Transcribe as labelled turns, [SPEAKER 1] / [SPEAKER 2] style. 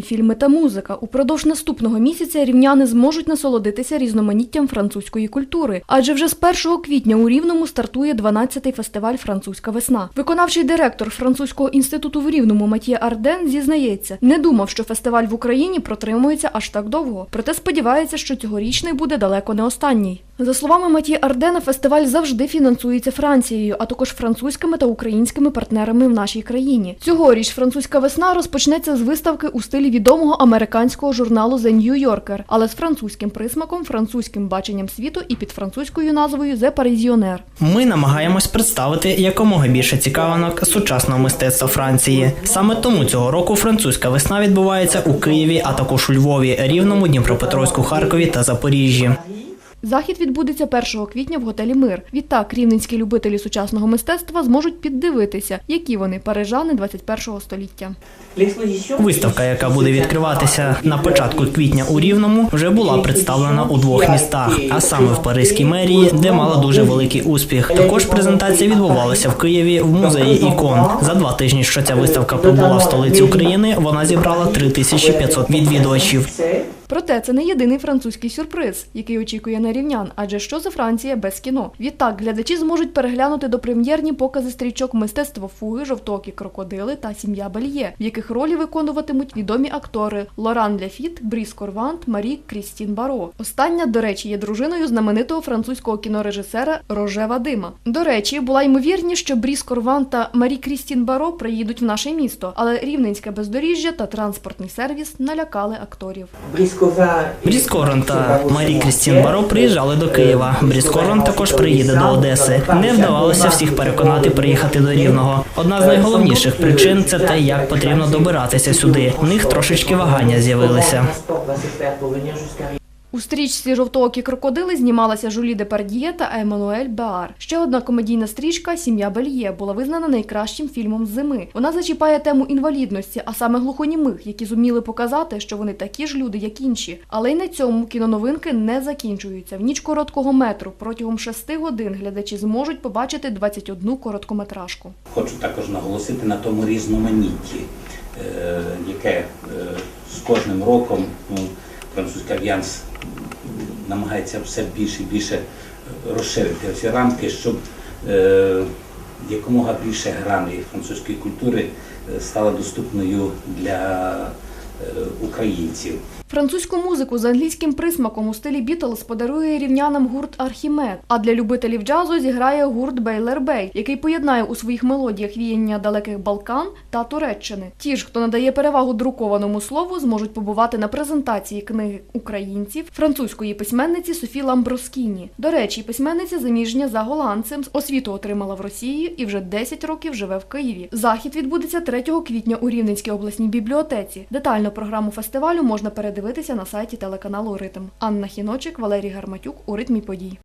[SPEAKER 1] танці, фільми та музика. Упродовж наступного місяця рівняни зможуть насолодитися різноманіттям французької культури. Адже вже з 1 квітня у Рівному стартує 12-й фестиваль Французька весна. Виконавчий директор французького інституту в Рівному Матіє Арден зізнається, не думав, що фестиваль в Україні протримується аж так довго. Проте сподівається, що цьогорічний буде далеко не останній. За словами Матії Ардена, фестиваль завжди фінансується Францією, а також французькими та українськими партнерами в нашій країні. Цьогоріч французька весна розпочнеться з виставки у стилі відомого американського журналу The New Yorker, але з французьким присмаком, французьким баченням світу і під французькою назвою The Parisionneur.
[SPEAKER 2] Ми намагаємось представити якомога більше цікавинок сучасного мистецтва Франції. Саме тому цього року французька весна відбувається у Києві, а також у Львові, Рівному, Дніпропетровську, Харкові та Запоріжжі.
[SPEAKER 1] Захід відбудеться 1 квітня в готелі Мир. Відтак рівненські любителі сучасного мистецтва зможуть піддивитися, які вони парижани 21 століття.
[SPEAKER 2] Виставка, яка буде відкриватися на початку квітня у Рівному, вже була представлена у двох містах, а саме в Паризькій мерії, де мала дуже великий успіх. Також презентація відбувалася в Києві в музеї ікон. За два тижні, що ця виставка пробула в столиці України, вона зібрала 3500 відвідувачів.
[SPEAKER 1] Проте це не єдиний французький сюрприз, який очікує на рівнян, адже що за Франція без кіно. Відтак глядачі зможуть переглянути допрем'єрні покази стрічок мистецтва фуги, жовтокі крокодили та сім'я Бельє, в яких ролі виконуватимуть відомі актори Лоран Ляфіт, Бріс Корвант, Марі Крістін Баро. Остання, до речі, є дружиною знаменитого французького кінорежисера Роже Вадима. До речі, була ймовірність, що Бріс Корвант та Марі Крістін Баро приїдуть в наше місто, але рівненське бездоріжжя та транспортний сервіс налякали акторів.
[SPEAKER 2] Бріс Корон та Марі Крістін Баро приїжджали до Києва. Бріскорон також приїде до Одеси. Не вдавалося всіх переконати приїхати до Рівного. Одна з найголовніших причин це те, як потрібно добиратися сюди. У них трошечки вагання з'явилися.
[SPEAKER 1] У стрічці Жовтоокі крокодили знімалася Жулі Депардіє та Еммануель Беар. Ще одна комедійна стрічка Сім'я Бельє була визнана найкращим фільмом зими. Вона зачіпає тему інвалідності, а саме глухонімих, які зуміли показати, що вони такі ж люди, як інші. Але й на цьому кіноновинки не закінчуються. В ніч короткого метру протягом шести годин глядачі зможуть побачити 21 короткометражку.
[SPEAKER 3] Хочу також наголосити на тому різноманітті, е, яке е, з кожним роком ну, французький альянс намагається все більше і більше розширити ці рамки, щоб е, якомога більше граней французької культури е, стала доступною для українців.
[SPEAKER 1] Французьку музику з англійським присмаком у стилі Бітлз подарує рівнянам гурт Архімед. А для любителів джазу зіграє гурт Бейлер Бей, який поєднає у своїх мелодіях віяння далеких Балкан та Туреччини. Ті ж, хто надає перевагу друкованому слову, зможуть побувати на презентації книги українців французької письменниці Софі Ламброскіні. До речі, письменниця заміжня за голландцем, освіту отримала в Росії і вже 10 років живе в Києві. Захід відбудеться 3 квітня у Рівненській обласній бібліотеці. Детально програму фестивалю можна передивитися на сайті телеканалу Ритм. Анна Хіночик, Валерій Гарматюк у ритмі подій.